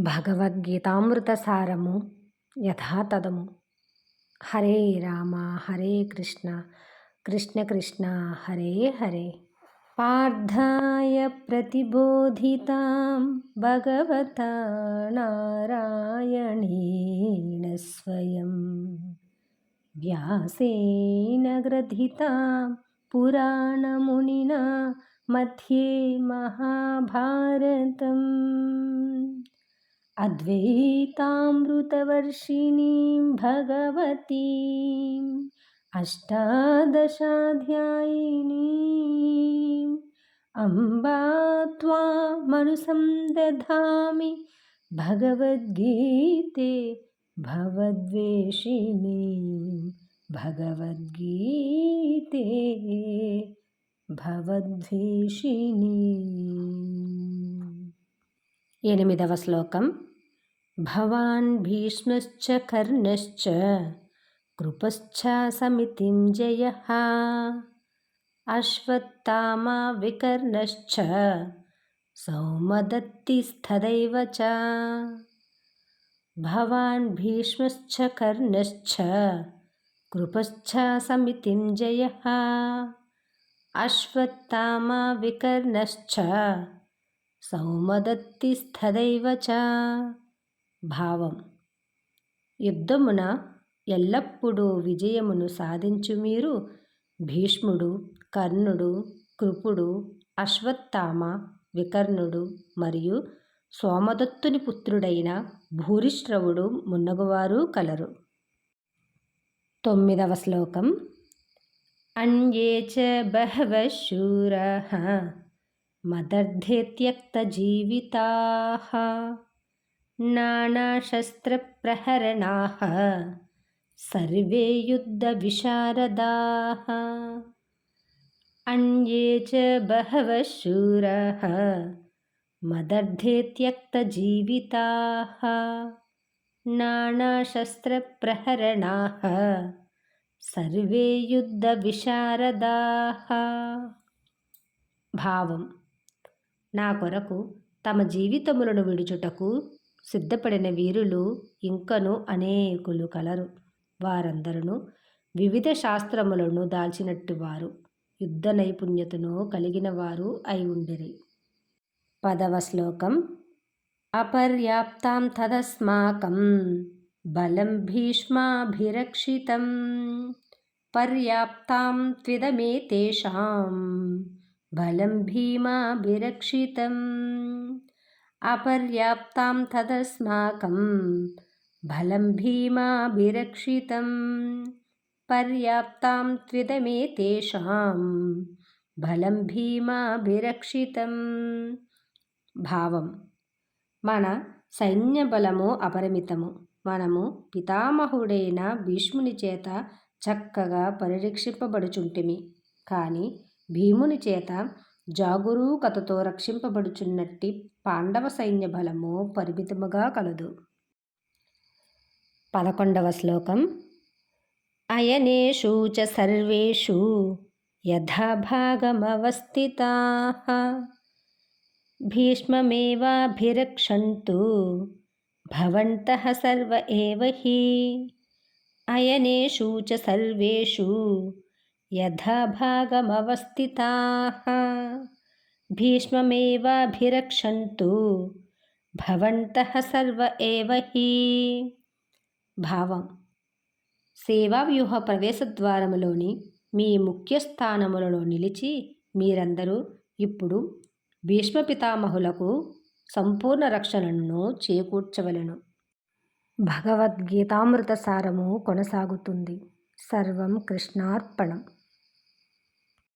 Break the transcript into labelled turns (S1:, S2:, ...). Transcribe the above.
S1: భగవద్గీతామృతసారము యథాతథము హరే రామ హరే కృష్ణ కృష్ణ కృష్ణ హరే హరే పార్థాయ ప్రతిబోధితాం భగవత నారాయణేణ స్వయం వ్యాసేన గ్రథితాం పురాణమునినా मध्ये महाभारतम् अद्वैतामृतवर्षिणीं भगवतीम् अष्टादशाध्यायिनीम् अम्बा त्वामनुसं दधामि भगवद्गीते भवद्वेषिणी भगवद्गीते भवद्वेषिणी एनिमिदव श्लोकम् భవాన్ భీష్మశ్చ కర్ణశ్చ కృపశ్చాసమితిం జయ అశ్వత్థామా వికర్ణశ్చ సౌమదత్తిస్థదైవ చ భవాన్ భీష్మశ్చ కర్ణశ్చ కృపశ్చాసమితిం జయ అశ్వత్థామా వికర్ణశ్చ సౌమదత్తిస్థదైవ చ భావం. యుద్ధమున ఎల్లప్పుడూ విజయమును సాధించు మీరు భీష్ముడు కర్ణుడు కృపుడు అశ్వత్థామ వికర్ణుడు మరియు సోమదత్తుని పుత్రుడైన భూరిశ్రవుడు మున్నగువారు కలరు. తొమ్మిదవ శ్లోకం. అన్యే చ బహవ మదర్థే త్యక్త జీవితా नानाशस्त्रप्रहरणाः सर्वे युद्धविशारदाः अन्ये च बहवः शूरः मदर्धे त्यक्तजीविताः नानाशस्त्रप्रहरणाः सर्वे युद्धविशारदाः భావం నా కొరకు తమ జీవితములను విడుచుటకు సిద్ధపడిన వీరులు ఇంకను అనేకులు కలరు. వారందరూ వివిధ శాస్త్రములను దాల్చినట్టు వారు. యుద్ధ నైపుణ్యతను కలిగిన వారు అయి ఉండిరి. పదవ శ్లోకం. అపర్యాప్తాం తదస్మాకం. బలం భీష్మాభిరక్షితం. పర్యాప్తాం త్విదమే తేషాం బలం భీమాభిరక్షితం. అపర్యాప్తాం తదస్మాకం. బలం భీమాభిరక్షితం. పర్యాప్తాం త్విదమే తేషాం బలం భీమాభిరక్షితం. భావం. మన సైన్య బలము అపరిమితము. మనము పితామహుడైన భీష్ముని చేత చక్కగా పరిరక్షింపబడుచుంటిమి. కానీ భీముని చేత జాగరూకతతో రక్షింపబడుచున్నట్టి పాండవ సైన్య బలము పరిమితముగా కలదు. పదకొండవ శ్లోకం. అయనేషు చ సర్వేషు యథాభాగమవస్థితా. భీష్మమేవాభిరక్షంతు భవంతः సర్వ ఏవ హి. అయనేషు చ సర్వేషు యథాభాగమవస్థితాः. భీష్మమేవాభిరక్షन्तు భవంతః సర్వ ఏవ హి. భావం. సేవావ్యూహ ప్రవేశద్వారములోని మీ ముఖ్య స్థానములలో నిలిచి మీరందరూ ఇప్పుడు భీష్మపితామహులకు సంపూర్ణ రక్షణను చేకూర్చవలను. భగవద్గీతామృత సారము కొనసాగుతుంది. సర్వం కృష్ణార్పణం.